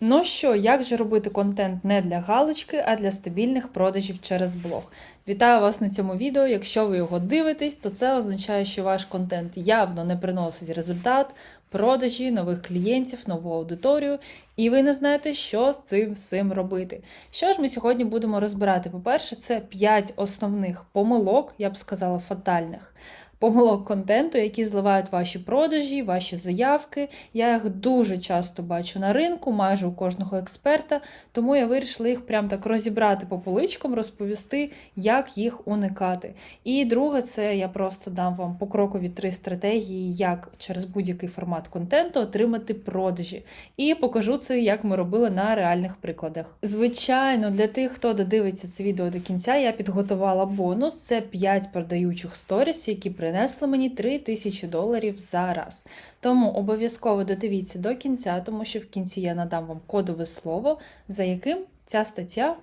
Ну що, як же робити контент не для галочки, а для стабільних продажів через блог? Вітаю вас на цьому відео. Якщо ви його дивитесь, то це означає, що ваш контент явно не приносить результат, продажі, нових клієнтів, нову аудиторію, і ви не знаєте, що з цим всім робити. Що ж ми сьогодні будемо розбирати? По-перше, це 5 основних помилок, я б сказала, фатальних. Помилок контенту, які зливають ваші продажі, ваші заявки. Я їх дуже часто бачу на ринку, майже у кожного експерта, тому я вирішила їх прям так розібрати по поличкам, розповісти, як їх уникати. І друге, це я просто дам вам покрокові три стратегії, як через будь-який формат контенту отримати продажі. І покажу це, як ми робили на реальних прикладах. Звичайно, для тих, хто додивиться це відео до кінця, я підготувала бонус: це 5 продаючих сторіс, які принесли мені 3 тисячі доларів за раз. Тому обов'язково додивіться до кінця, тому що в кінці я надам вам кодове слово, за яким ця стаття.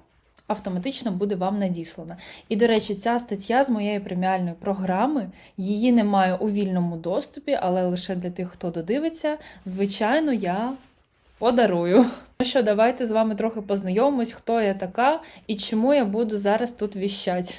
Автоматично буде вам надіслана. І, до речі, ця стаття з моєї преміальної програми, її немає у вільному доступі, але лише для тих, хто додивиться, звичайно, я подарую. Ну що, давайте з вами трохи познайомимось, хто я така і чому я буду зараз тут віщати.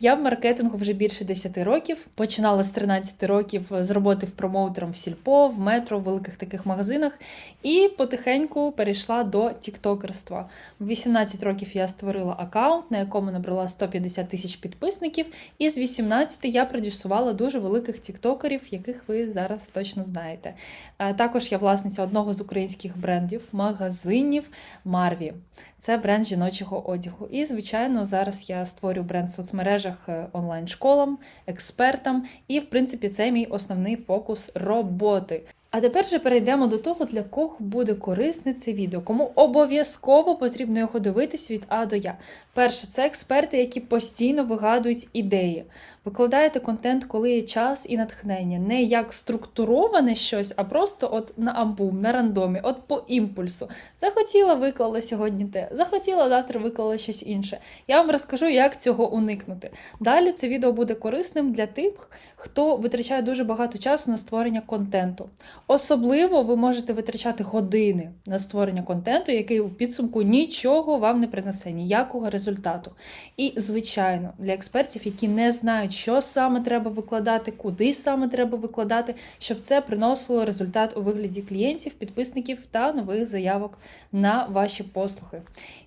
Я в маркетингу вже більше 10 років. Починала з 13 років з роботи в промоутером в Сільпо, в метро, в великих таких магазинах, і потихеньку перейшла до тіктокерства. В 18 років я створила аккаунт, на якому набрала 150 тисяч підписників, і з 18 я продюсувала дуже великих тіктокерів, яких ви зараз точно знаєте. Е, Також я власниця одного з українських брендів, магазинів Марві. Це бренд жіночого одягу. І, звичайно, зараз я створю бренд в соцмережах е, онлайн-школам, експертам, і, в принципі, це мій основний фокус роботи. А тепер же перейдемо до того, для кого буде корисне це відео, кому обов'язково потрібно його дивитись від А до Я. Перше, це експерти, які постійно вигадують ідеї. Викладаєте контент, коли є час і натхнення, не як структуроване щось, а просто от на амбум, на рандомі, от по імпульсу. Захотіла, виклала сьогодні те, захотіла, завтра виклала щось інше. Я вам розкажу, як цього уникнути. Далі це відео буде корисним для тих, хто витрачає дуже багато часу на створення контенту. Особливо ви можете витрачати години на створення контенту, який у підсумку нічого вам не принесе, ніякого результату. І, звичайно, для експертів, які не знають, що саме треба викладати, куди саме треба викладати, щоб це приносило результат у вигляді клієнтів, підписників та нових заявок на ваші послуги.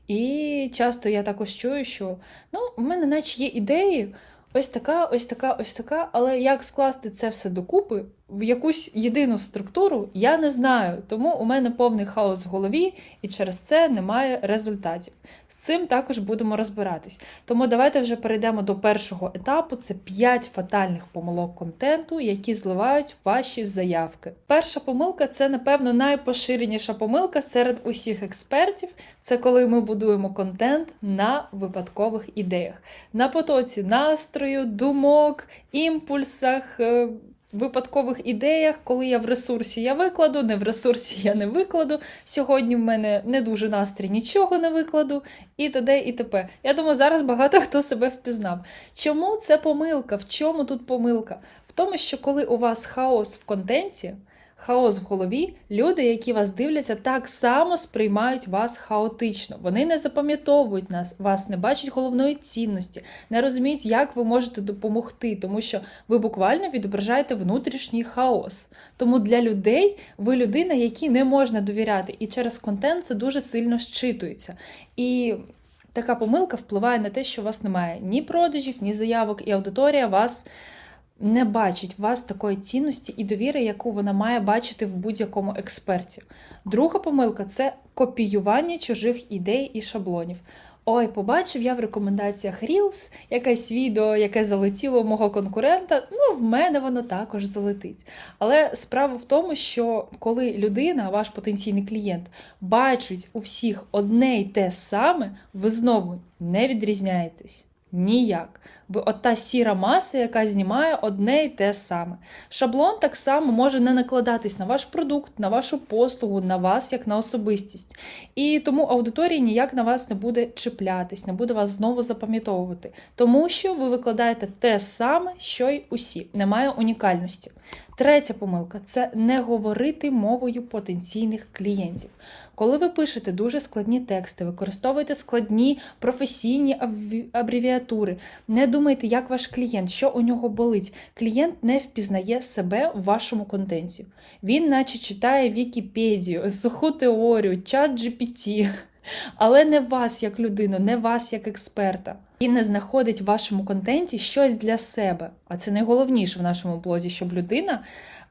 І часто я також чую, що ну, у мене наче є ідеї. Ось така, ось така, ось така, але як скласти це все докупи в якусь єдину структуру, я не знаю. Тому у мене повний хаос в голові, і через це немає результатів. Цим також будемо розбиратись. Тому давайте вже перейдемо до першого етапу: це 5 фатальних помилок контенту, які зливають ваші заявки. Перша помилка це, напевно, найпоширеніша помилка серед усіх експертів. Це коли ми будуємо контент на випадкових ідеях, на потоці настрою, думок, імпульсах. Випадкових ідеях, коли я в ресурсі я викладу, не в ресурсі я не викладу. Сьогодні в мене не дуже настрій, нічого не викладу, і т.д. і т.п. Я думаю, зараз багато хто себе впізнав. Чому це помилка? В чому тут помилка? В тому, що коли у вас хаос в контенті, хаос в голові, люди, які вас дивляться, так само сприймають вас хаотично. Вони не запам'ятовують нас, вас не бачать головної цінності, не розуміють, як ви можете допомогти, тому що ви буквально відображаєте внутрішній хаос. Тому для людей ви людина, якій не можна довіряти, і через контент це дуже сильно щитується. І така помилка впливає на те, що у вас немає ні продажів, ні заявок, і аудиторія вас не бачить в вас такої цінності і довіри, яку вона має бачити в будь-якому експерті. Друга помилка це копіювання чужих ідей і шаблонів. Ой, побачив я в рекомендаціях Reels якесь відео, яке залетіло у мого конкурента. Ну, в мене воно також залетить. Але справа в тому, що коли людина, ваш потенційний клієнт, бачить у всіх одне й те саме, ви знову не відрізняєтесь. Ніяк. Ви от та сіра маса, яка знімає одне й те саме. Шаблон так само може не накладатись на ваш продукт, на вашу послугу, на вас як на особистість. І тому аудиторія ніяк на вас не буде чіплятись, не буде вас знову запам'ятовувати. Тому що ви викладаєте те саме, що й усі. Немає унікальності. Третя помилка це не говорити мовою потенційних клієнтів. Коли ви пишете дуже складні тексти, використовуєте складні професійні абревіатури, не думайте, як ваш клієнт, що у нього болить. Клієнт не впізнає себе в вашому контенті. Він, наче читає Вікіпедію, суху теорію, чат GPT, але не вас як людину, не вас як експерта. І не знаходить в вашому контенті щось для себе. А це найголовніше в нашому блозі, щоб людина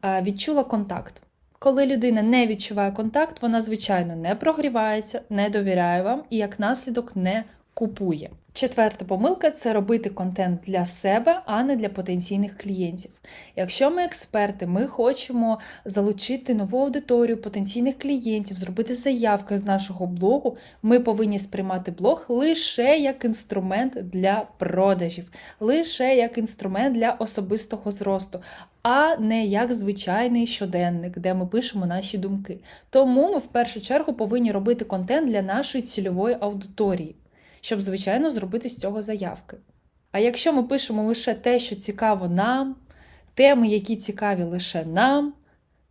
е, відчула контакт. Коли людина не відчуває контакт, вона, звичайно, не прогрівається, не довіряє вам і як наслідок не купує. Четверта помилка це робити контент для себе, а не для потенційних клієнтів. Якщо ми експерти, ми хочемо залучити нову аудиторію потенційних клієнтів, зробити заявки з нашого блогу, ми повинні сприймати блог лише як інструмент для продажів, лише як інструмент для особистого зросту, а не як звичайний щоденник, де ми пишемо наші думки. Тому ми в першу чергу повинні робити контент для нашої цільової аудиторії, щоб, звичайно, зробити з цього заявки. А якщо ми пишемо лише те, що цікаво нам, теми, які цікаві лише нам,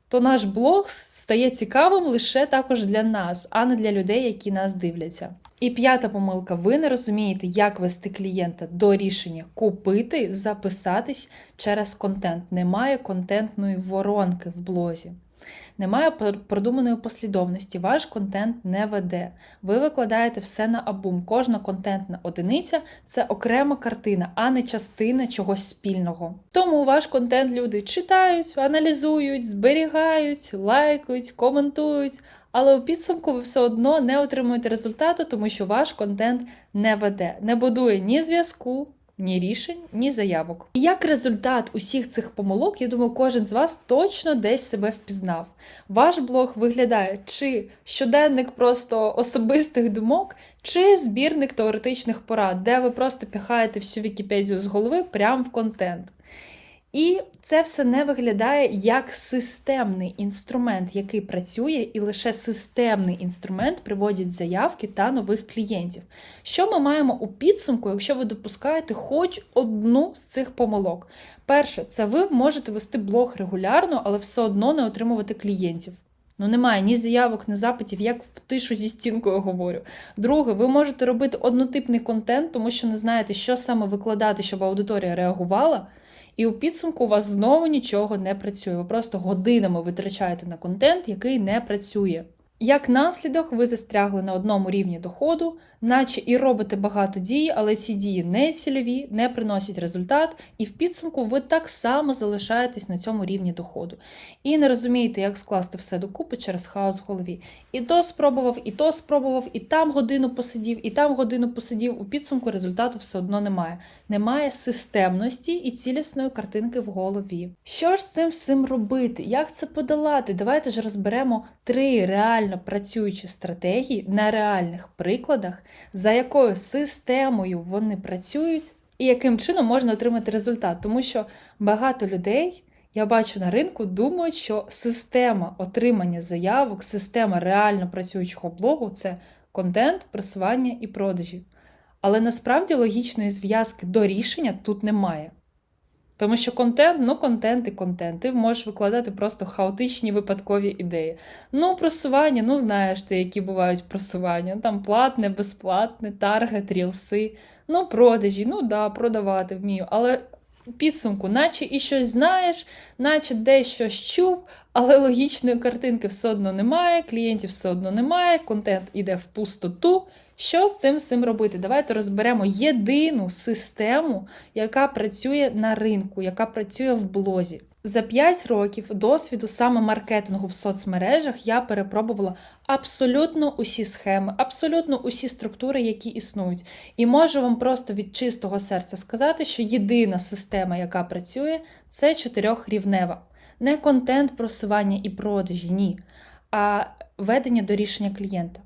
то наш блог стає цікавим лише також для нас, а не для людей, які нас дивляться. І п'ята помилка: ви не розумієте, як вести клієнта до рішення купити, записатись через контент. Немає контентної воронки в блозі. Немає продуманої послідовності, ваш контент не веде. Ви викладаєте все на абум. Кожна контентна одиниця це окрема картина, а не частина чогось спільного. Тому ваш контент люди читають, аналізують, зберігають, лайкають, коментують. Але у підсумку ви все одно не отримуєте результату, тому що ваш контент не веде, не будує ні зв'язку, ні рішень, ні заявок. І як результат усіх цих помилок, я думаю, кожен з вас точно десь себе впізнав. Ваш блог виглядає чи щоденник просто особистих думок, чи збірник теоретичних порад, де ви просто піхаєте всю Вікіпедію з голови прямо в контент. І це все не виглядає як системний інструмент, який працює, і лише системний інструмент приводить заявки та нових клієнтів. Що ми маємо у підсумку, якщо ви допускаєте хоч одну з цих помилок? Перше, це ви можете вести блог регулярно, але все одно не отримувати клієнтів. Ну, немає ні заявок, ні запитів, як в тишу зі стінкою говорю. Друге, ви можете робити однотипний контент, тому що не знаєте, що саме викладати, щоб аудиторія реагувала. І у підсумку у вас знову нічого не працює. Ви просто годинами витрачаєте на контент, який не працює. Як наслідок, ви застрягли на одному рівні доходу, наче і робите багато дій, але ці дії не цільові, не приносять результат, і в підсумку ви так само залишаєтесь на цьому рівні доходу. І не розумієте, як скласти все докупи через хаос в голові. І то спробував, і то спробував, і там годину посидів, і там годину посидів. У підсумку результату все одно немає. Немає системності і цілісної картинки в голові. Що ж з цим всім робити? Як це подолати? Давайте ж розберемо три реально працюючі стратегії на реальних прикладах, за якою системою вони працюють, і яким чином можна отримати результат. Тому що багато людей. Я бачу на ринку, думають, що система отримання заявок, система реально працюючого блогу це контент, просування і продажі. Але насправді логічної зв'язки до рішення тут немає. Тому що контент, ну контент і контент. Ти можеш викладати просто хаотичні випадкові ідеї. Ну, просування, ну знаєш ти, які бувають просування. Там платне, безплатне, таргет, рілси. Ну, продажі, ну да, продавати вмію. Але підсумку, наче і щось знаєш, наче десь щось чув, але логічної картинки все одно немає, клієнтів все одно немає, контент іде в пустоту. Що з цим всім робити? Давайте розберемо єдину систему, яка працює на ринку, яка працює в блозі. За 5 років досвіду саме маркетингу в соцмережах я перепробувала абсолютно усі схеми, абсолютно усі структури, які існують. І можу вам просто від чистого серця сказати, що єдина система, яка працює, це чотирьохрівнева. Не контент, просування і продажі, ні, а ведення до рішення клієнта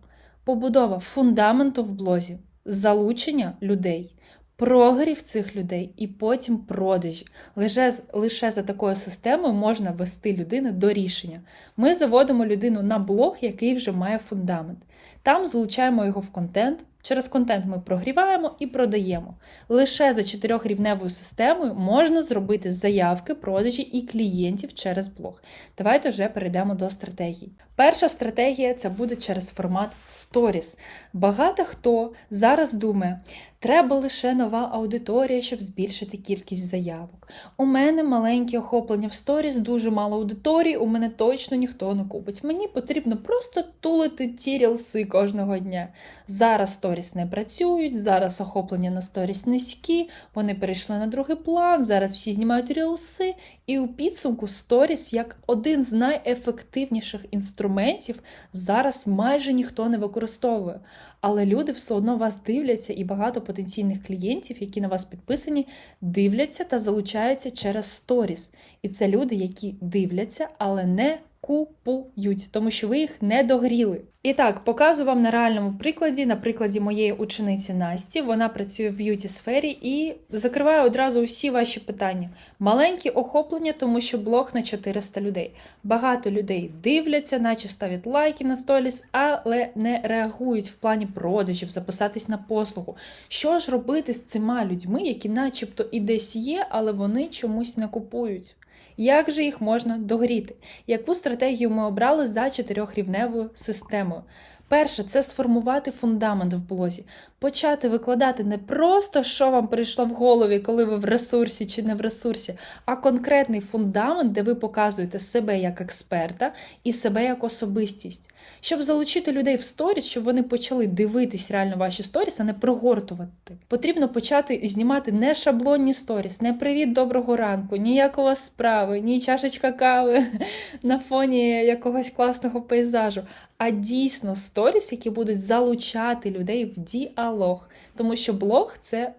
побудова фундаменту в блозі, залучення людей, прогрів цих людей і потім продажі. Лише, лише за такою системою можна вести людину до рішення. Ми заводимо людину на блог, який вже має фундамент. Там залучаємо його в контент, Через контент ми прогріваємо і продаємо. Лише за чотирьохрівневою системою можна зробити заявки, продажі і клієнтів через блог. Давайте вже перейдемо до стратегії. Перша стратегія це буде через формат Stories. Багато хто зараз думає, треба лише нова аудиторія, щоб збільшити кількість заявок. У мене маленьке охоплення в Stories, дуже мало аудиторії, у мене точно ніхто не купить. Мені потрібно просто тулити ті рілси кожного дня. Зараз сторіс не працюють, зараз охоплення на сторіс низькі, вони перейшли на другий план, зараз всі знімають рілси, і у підсумку сторіс як один з найефективніших інструментів зараз майже ніхто не використовує. Але люди все одно вас дивляться, і багато потенційних клієнтів, які на вас підписані, дивляться та залучаються через сторіс. І це люди, які дивляться, але не купують, тому що ви їх не догріли. І так, показую вам на реальному прикладі, на прикладі моєї учениці Насті. Вона працює в б'юті сфері і закриває одразу усі ваші питання. Маленькі охоплення, тому що блог на 400 людей. Багато людей дивляться, наче ставлять лайки на сторіс, але не реагують в плані продажів, записатись на послугу. Що ж робити з цими людьми, які, начебто, і десь є, але вони чомусь не купують? Як же їх можна догріти? Яку стратегію ми обрали за чотирьохрівневою системою? Перше, це сформувати фундамент в блозі, почати викладати не просто, що вам прийшло в голові, коли ви в ресурсі чи не в ресурсі, а конкретний фундамент, де ви показуєте себе як експерта і себе як особистість. Щоб залучити людей в сторіс, щоб вони почали дивитись реально ваші сторіс, а не прогортувати. Потрібно почати знімати не шаблонні сторіс, не привіт доброго ранку, ніякого справи, ні чашечка кави на фоні якогось класного пейзажу, а дійсно сторіс, які будуть залучати людей в діалог. Тому що блог це.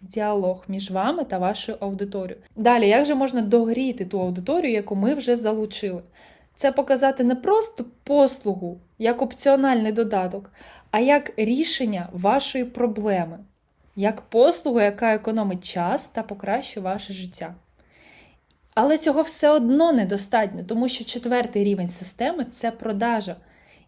Діалог між вами та вашою аудиторією. Далі, як же можна догріти ту аудиторію, яку ми вже залучили? Це показати не просто послугу як опціональний додаток, а як рішення вашої проблеми, як послугу, яка економить час та покращує ваше життя. Але цього все одно недостатньо, тому що четвертий рівень системи це продажа.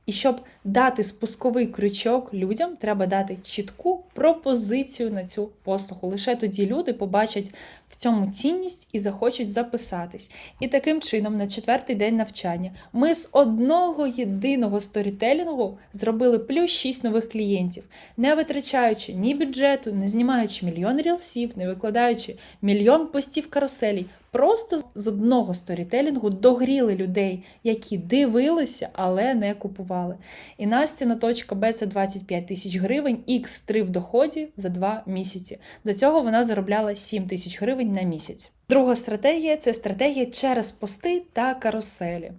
І щоб дати спусковий крючок людям, треба дати чітку пропозицію на цю послугу. Лише тоді люди побачать в цьому цінність і захочуть записатись. І таким чином, на четвертий день навчання, ми з одного єдиного сторітелінгу зробили плюс 6 нових клієнтів, не витрачаючи ні бюджету, не знімаючи мільйон рілсів, не викладаючи мільйон постів каруселей. Просто з одного сторітелінгу догріли людей, які дивилися, але не купували. І Настіна точка Б це 25 тисяч гривень, X3 в доході за 2 місяці. До цього вона заробляла 7 тисяч гривень на місяць. Друга стратегія це стратегія через пости та каруселі.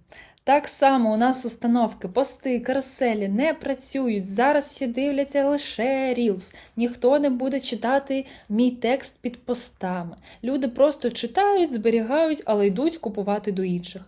Так само у нас установки, пости, каруселі не працюють. Зараз всі дивляться лише Reels. Ніхто не буде читати мій текст під постами. Люди просто читають, зберігають, але йдуть купувати до інших.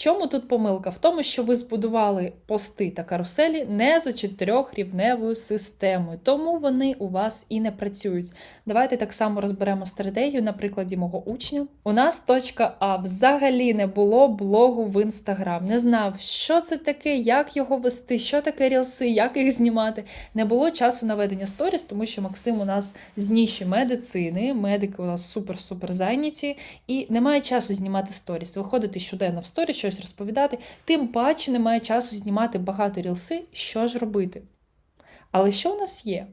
Чому тут помилка? В тому, що ви збудували пости та каруселі не за чотирьохрівневою системою, тому вони у вас і не працюють. Давайте так само розберемо стратегію на прикладі мого учня. У нас точка А взагалі не було блогу в інстаграм. Не знав, що це таке, як його вести, що таке рілси, як їх знімати. Не було часу на ведення сторіс, тому що Максим у нас з ніші медицини, медики у нас супер-супер зайняті, і немає часу знімати сторіс. Виходити щоденно в сторіс, щось розповідати, тим паче немає часу знімати багато рілси, що ж робити. Але що у нас є?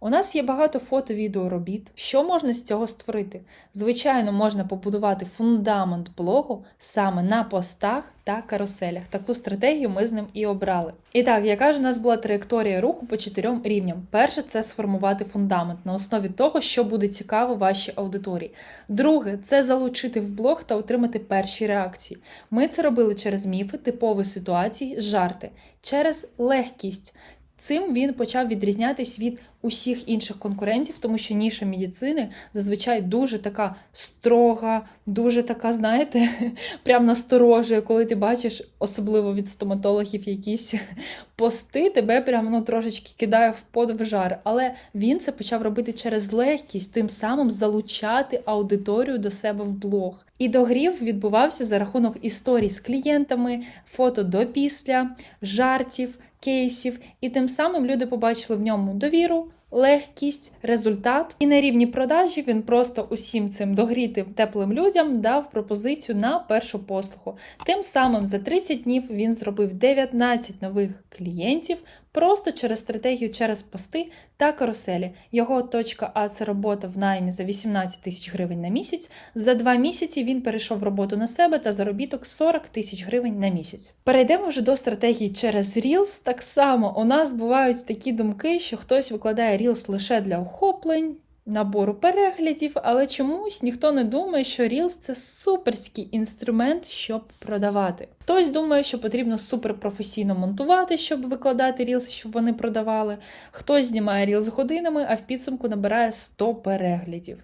У нас є багато фото, відео, робіт. Що можна з цього створити? Звичайно, можна побудувати фундамент блогу саме на постах та каруселях. Таку стратегію ми з ним і обрали. І так, яка ж у нас була траєкторія руху по чотирьом рівням? Перше це сформувати фундамент на основі того, що буде цікаво вашій аудиторії. Друге це залучити в блог та отримати перші реакції. Ми це робили через міфи, типові ситуації, жарти, через легкість. Цим він почав відрізнятись від усіх інших конкурентів, тому що ніша медицини зазвичай дуже така строга, дуже така, знаєте, прям насторожує, коли ти бачиш, особливо від стоматологів, якісь пости, тебе прям ну, трошечки кидає в под в жар. Але він це почав робити через легкість, тим самим залучати аудиторію до себе в блог. І догрів відбувався за рахунок історій з клієнтами, фото до після, жартів кейсів, і тим самим люди побачили в ньому довіру, легкість, результат. І на рівні продажі він просто усім цим догрітим теплим людям дав пропозицію на першу послугу. Тим самим за 30 днів він зробив 19 нових клієнтів просто через стратегію, через пости та каруселі. Його точка А це робота в наймі за 18 тисяч гривень на місяць. За два місяці він перейшов роботу на себе та заробіток 40 тисяч гривень на місяць. Перейдемо вже до стратегії через Reels. Так само у нас бувають такі думки, що хтось викладає Reels лише для охоплень. Набору переглядів, але чомусь ніхто не думає, що Reels – це суперський інструмент, щоб продавати. Хтось думає, що потрібно суперпрофесійно монтувати, щоб викладати Reels, щоб вони продавали. Хтось знімає Reels годинами, а в підсумку набирає 100 переглядів.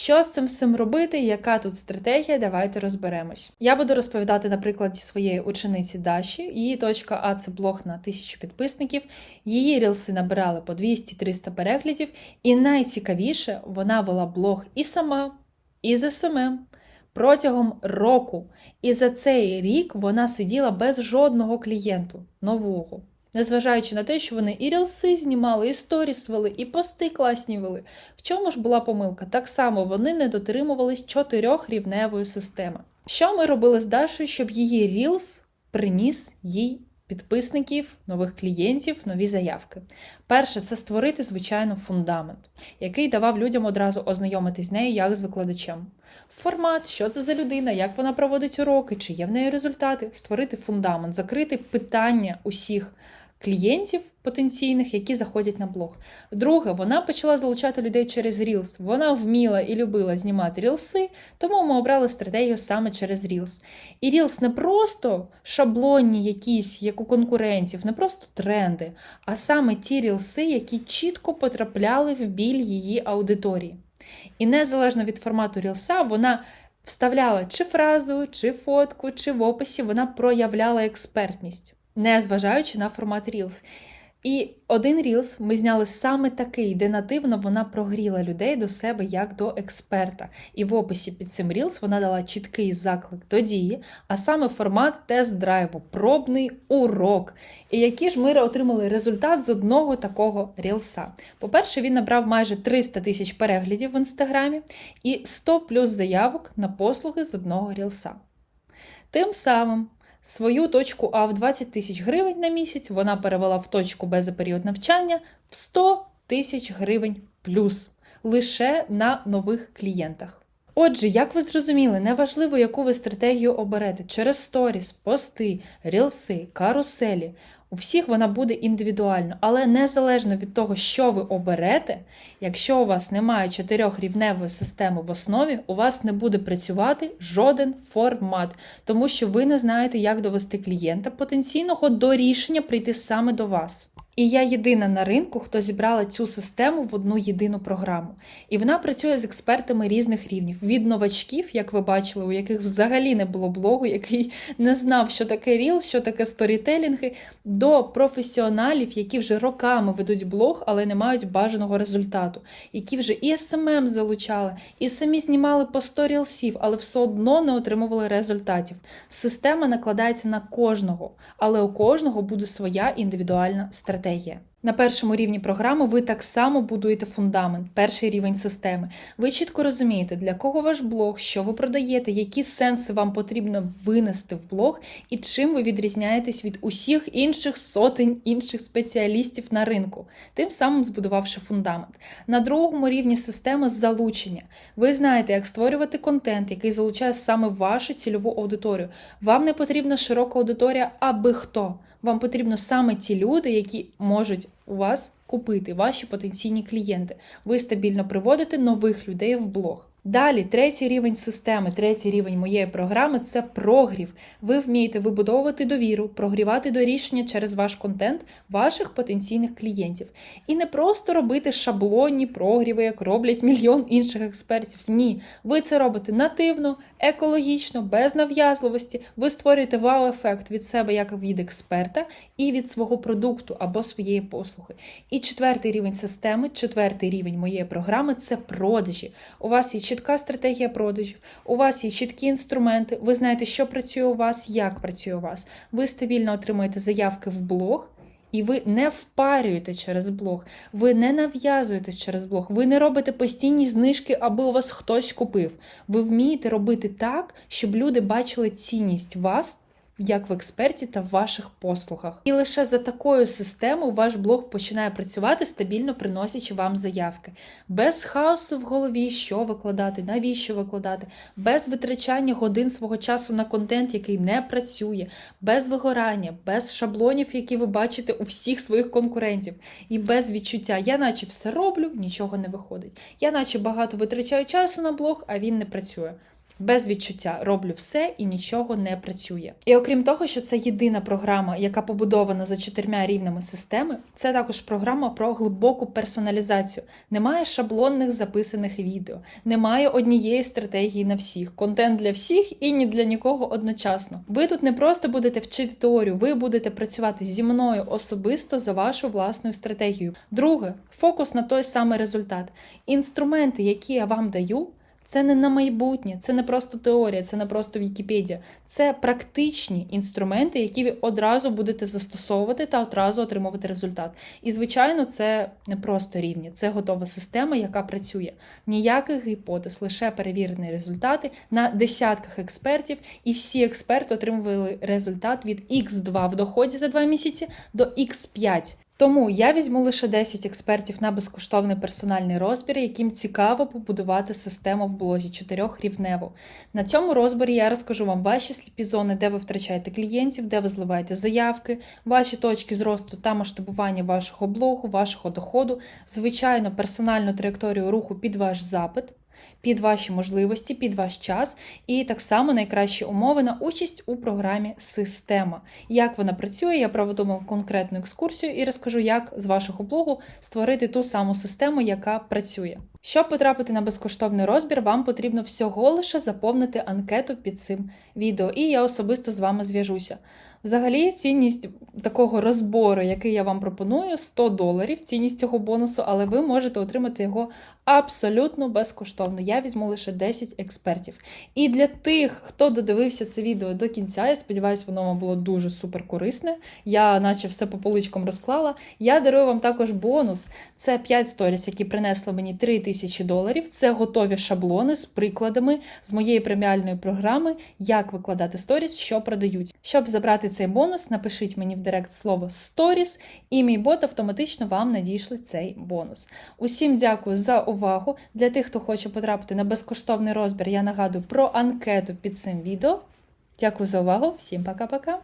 Що з цим всім робити? Яка тут стратегія? Давайте розберемось. Я буду розповідати на прикладі своєї учениці Даші. Її точка А це блог на 1000 підписників. Її рілси набирали по 200-300 переглядів. І найцікавіше, вона вела блог і сама, і з СММ протягом року. І за цей рік вона сиділа без жодного клієнту нового. Незважаючи на те, що вони і рілси знімали, і сторіс вели, і пости класні вели. В чому ж була помилка? Так само вони не дотримувались чотирьох рівневої системи. Що ми робили з Дашою, щоб її рілс приніс їй підписників, нових клієнтів, нові заявки? Перше, це створити звичайно фундамент, який давав людям одразу ознайомитись з нею як з викладачем. Формат, що це за людина, як вона проводить уроки, чи є в неї результати, створити фундамент, закрити питання усіх клієнтів потенційних, які заходять на блог. Друге, вона почала залучати людей через Reels. Вона вміла і любила знімати рілси, тому ми обрали стратегію саме через Reels. І Reels не просто шаблонні якісь, як у конкурентів, не просто тренди, а саме ті рілси, які чітко потрапляли в біль її аудиторії. І незалежно від формату рілса, вона вставляла чи фразу, чи фотку, чи в описі, вона проявляла експертність не зважаючи на формат Reels. І один Reels ми зняли саме такий, де нативно вона прогріла людей до себе як до експерта. І в описі під цим Reels вона дала чіткий заклик до дії, а саме формат тест-драйву, пробний урок. І які ж ми отримали результат з одного такого рілса. По-перше, він набрав майже 300 тисяч переглядів в інстаграмі і 100 плюс заявок на послуги з одного рілса. Тим самим Свою точку А в 20 тисяч гривень на місяць вона перевела в точку Б за період навчання в 100 тисяч гривень плюс лише на нових клієнтах. Отже, як ви зрозуміли, неважливо, яку ви стратегію оберете через сторіс, пости, рілси, каруселі. У всіх вона буде індивідуально, але незалежно від того, що ви оберете, якщо у вас немає чотирьохрівневої системи в основі, у вас не буде працювати жоден формат, тому що ви не знаєте, як довести клієнта потенційного до рішення прийти саме до вас. І я єдина на ринку, хто зібрала цю систему в одну єдину програму. І вона працює з експертами різних рівнів: від новачків, як ви бачили, у яких взагалі не було блогу, який не знав, що таке ріл, що таке сторітелінги, до професіоналів, які вже роками ведуть блог, але не мають бажаного результату, які вже і СММ залучали, і самі знімали по 100 рілсів, але все одно не отримували результатів. Система накладається на кожного, але у кожного буде своя індивідуальна стратегія стратегія. На першому рівні програми ви так само будуєте фундамент, перший рівень системи. Ви чітко розумієте, для кого ваш блог, що ви продаєте, які сенси вам потрібно винести в блог і чим ви відрізняєтесь від усіх інших сотень інших спеціалістів на ринку, тим самим збудувавши фундамент. На другому рівні системи залучення. Ви знаєте, як створювати контент, який залучає саме вашу цільову аудиторію. Вам не потрібна широка аудиторія, аби хто. Вам потрібно саме ті люди, які можуть у вас купити, ваші потенційні клієнти. Ви стабільно приводите нових людей в блог. Далі, третій рівень системи, третій рівень моєї програми це прогрів. Ви вмієте вибудовувати довіру, прогрівати до рішення через ваш контент ваших потенційних клієнтів. І не просто робити шаблонні прогріви, як роблять мільйон інших експертів. Ні, ви це робите нативно, екологічно, без нав'язливості. Ви створюєте вау-ефект від себе як від експерта і від свого продукту або своєї послуги. І четвертий рівень системи, четвертий рівень моєї програми це продажі. У вас є чітка стратегія продажів, у вас є чіткі інструменти, ви знаєте, що працює у вас, як працює у вас. Ви стабільно отримуєте заявки в блог. І ви не впарюєте через блог, ви не нав'язуєте через блог, ви не робите постійні знижки, аби у вас хтось купив. Ви вмієте робити так, щоб люди бачили цінність вас. Як в експерті та в ваших послугах. І лише за такою системою ваш блог починає працювати стабільно приносячи вам заявки. Без хаосу в голові, що викладати, навіщо викладати, без витрачання годин свого часу на контент, який не працює, без вигорання, без шаблонів, які ви бачите у всіх своїх конкурентів, і без відчуття, я наче все роблю, нічого не виходить. Я наче багато витрачаю часу на блог, а він не працює. Без відчуття роблю все і нічого не працює. І окрім того, що це єдина програма, яка побудована за чотирма рівнями системи, це також програма про глибоку персоналізацію. Немає шаблонних записаних відео, немає однієї стратегії на всіх, контент для всіх і ні для нікого одночасно. Ви тут не просто будете вчити теорію, ви будете працювати зі мною особисто за вашу власну стратегію. Друге, фокус на той самий результат. Інструменти, які я вам даю. Це не на майбутнє, це не просто теорія, це не просто Вікіпедія. Це практичні інструменти, які ви одразу будете застосовувати та одразу отримувати результат. І, звичайно, це не просто рівні, це готова система, яка працює. Ніяких гіпотез, лише перевірені результати на десятках експертів, і всі експерти отримували результат від X2 в доході за 2 місяці до X5. Тому я візьму лише 10 експертів на безкоштовний персональний розбір, яким цікаво побудувати систему в блозі чотирьохрівневу. На цьому розборі я розкажу вам ваші сліпі зони, де ви втрачаєте клієнтів, де ви зливаєте заявки, ваші точки зросту та масштабування вашого блогу, вашого доходу, звичайно, персональну траєкторію руху під ваш запит. Під ваші можливості, під ваш час, і так само найкращі умови на участь у програмі Система. Як вона працює, я проведу конкретну екскурсію і розкажу, як з вашого блогу створити ту саму систему, яка працює. Щоб потрапити на безкоштовний розбір, вам потрібно всього лише заповнити анкету під цим відео, і я особисто з вами зв'яжуся. Взагалі, цінність такого розбору, який я вам пропоную, 100 доларів, цінність цього бонусу, але ви можете отримати його абсолютно безкоштовно. Я візьму лише 10 експертів. І для тих, хто додивився це відео до кінця, я сподіваюся, воно вам було дуже супер корисне. Я, наче все по поличкам розклала. Я дарую вам також бонус. Це 5 сторіс, які принесли мені 3 тисячі доларів. Це готові шаблони з прикладами з моєї преміальної програми, як викладати сторіс, що продають. Щоб забрати цей бонус, напишіть мені в директ слово сторіс, і мій бот автоматично вам надійшли цей бонус. Усім дякую за увагу. Для тих, хто хоче потрапити на безкоштовний розбір, я нагадую про анкету під цим відео. Дякую за увагу, всім пока-пока!